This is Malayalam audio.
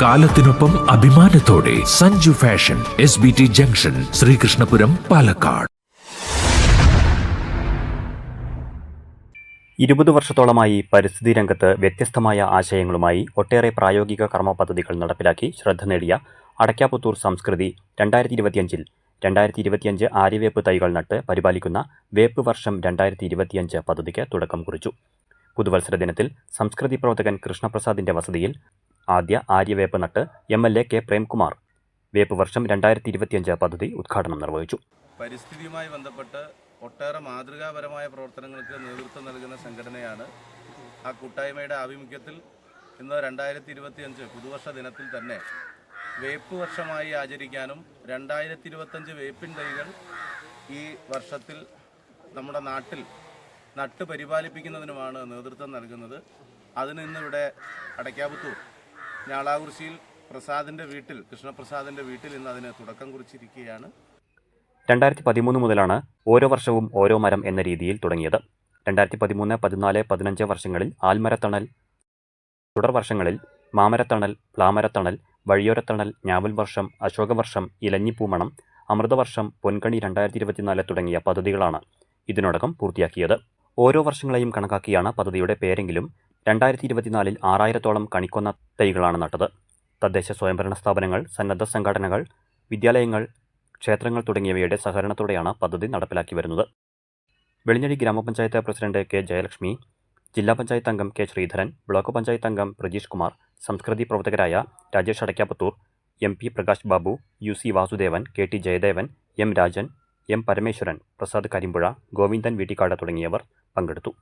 കാലത്തിനൊപ്പം അഭിമാനത്തോടെ Sanju fashion S B T junction Sreekrishnapuram Palakkad. ഇരുപത് വർഷത്തോളമായി പരിസ്ഥിതി രംഗത്ത് വ്യത്യസ്തമായ ആശയങ്ങളുമായി ഒട്ടേറെ പ്രായോഗിക കർമ്മ പദ്ധതികൾ നടപ്പിലാക്കി ശ്രദ്ധ നേടിയ അടയ്ക്കാപുത്തൂർ സംസ്കൃതി രണ്ടായിരത്തി ഇരുപത്തിയഞ്ചിൽ രണ്ടായിരത്തി ഇരുപത്തിയഞ്ച് ആര്യവേപ്പ് തൈകൾ നട്ട് പരിപാലിക്കുന്ന വേപ്പ് വർഷം രണ്ടായിരത്തി ഇരുപത്തിയഞ്ച് പദ്ധതിക്ക് തുടക്കം കുറിച്ചു. പുതുവത്സര ദിനത്തിൽ സംസ്കൃതി പ്രവർത്തകൻ കൃഷ്ണപ്രസാദിന്റെ വസതിയിൽ ആദ്യ ആര്യവേപ്പ് നട്ട് M L A K Premkumar. വേപ്പ് വർഷം രണ്ടായിരത്തി ഇരുപത്തിയഞ്ച് പദ്ധതി ഉദ്ഘാടനം നിർവഹിച്ചു. പരിസ്ഥിതിയുമായി ബന്ധപ്പെട്ട് ഒട്ടേറെ മാതൃകാപരമായ പ്രവർത്തനങ്ങൾക്ക് നേതൃത്വം നൽകുന്ന സംഘടനയാണ് ആ കൂട്ടായ്മയുടെ ആഭിമുഖ്യത്തിൽ ഇന്ന് രണ്ടായിരത്തി ഇരുപത്തിയഞ്ച് പുതുവർഷ ദിനത്തിൽ തന്നെ വേപ്പ് വർഷമായി ആചരിക്കാനും രണ്ടായിരത്തി ഇരുപത്തഞ്ച് വേപ്പിൻ തൈകൾ ഈ വർഷത്തിൽ നമ്മുടെ നാട്ടിൽ നട്ട് പരിപാലിപ്പിക്കുന്നതിനുമാണ് നേതൃത്വം നൽകുന്നത്. അതിന് ഇന്നിവിടെ അടയ്ക്കാപുത്തൂർ ഞാളാകുറിശിയിൽ പ്രസാദിന്റെ വീട്ടിൽ കൃഷ്ണപ്രസാദിന്റെ വീട്ടിൽ ഇന്ന് അതിന് തുടക്കം കുറിച്ചിരിക്കുകയാണ്. രണ്ടായിരത്തി പതിമൂന്ന് മുതലാണ് ഓരോ വർഷവും ഓരോ മരം എന്ന രീതിയിൽ തുടങ്ങിയത്. രണ്ടായിരത്തി പതിമൂന്ന് പതിനാല് പതിനഞ്ച് വർഷങ്ങളിൽ ആൽമരത്തണൽ തുടർ വർഷങ്ങളിൽ മാമരത്തണൽ പ്ലാമരത്തണൽ വഴിയോരത്തണൽ ഞാവൽ വർഷം അശോകവർഷം ഇലഞ്ഞിപ്പൂമണം അമൃതവർഷം പൊൻകണി രണ്ടായിരത്തി ഇരുപത്തിനാല് തുടങ്ങിയ പദ്ധതികളാണ് ഇതിനോടകം പൂർത്തിയാക്കിയത്. ഓരോ വർഷങ്ങളെയും കണക്കാക്കിയാണ് പദ്ധതിയുടെ പേരെങ്കിലും രണ്ടായിരത്തി ഇരുപത്തിനാലിൽ ആറായിരത്തോളം കണിക്കൊന്ന തൈകളാണ് നട്ടത്. തദ്ദേശ സ്വയംഭരണ സ്ഥാപനങ്ങൾ സന്നദ്ധ സംഘടനകൾ വിദ്യാലയങ്ങൾ ക്ഷേത്രങ്ങൾ തുടങ്ങിയവയുടെ സഹകരണത്തോടെയാണ് പദ്ധതി നടപ്പിലാക്കി വരുന്നത്. വെളിഞ്ഞടി ഗ്രാമപഞ്ചായത്ത് പ്രസിഡന്റ് കെ. ജയലക്ഷ്മി ജില്ലാ പഞ്ചായത്ത് അംഗം കെ. ശ്രീധരൻ ബ്ലോക്ക് പഞ്ചായത്ത് അംഗം പ്രജീഷ് കുമാർ സംസ്കൃതി പ്രവർത്തകരായ Rajesh Adakkaputhur M P Prakash Babu U C Vasudevan K. T. Jayadevan M Rajan M Parameswaran Prasad Karimpuzha Govindan Veettikkad തുടങ്ങിയവർ പങ്കെടുത്തു.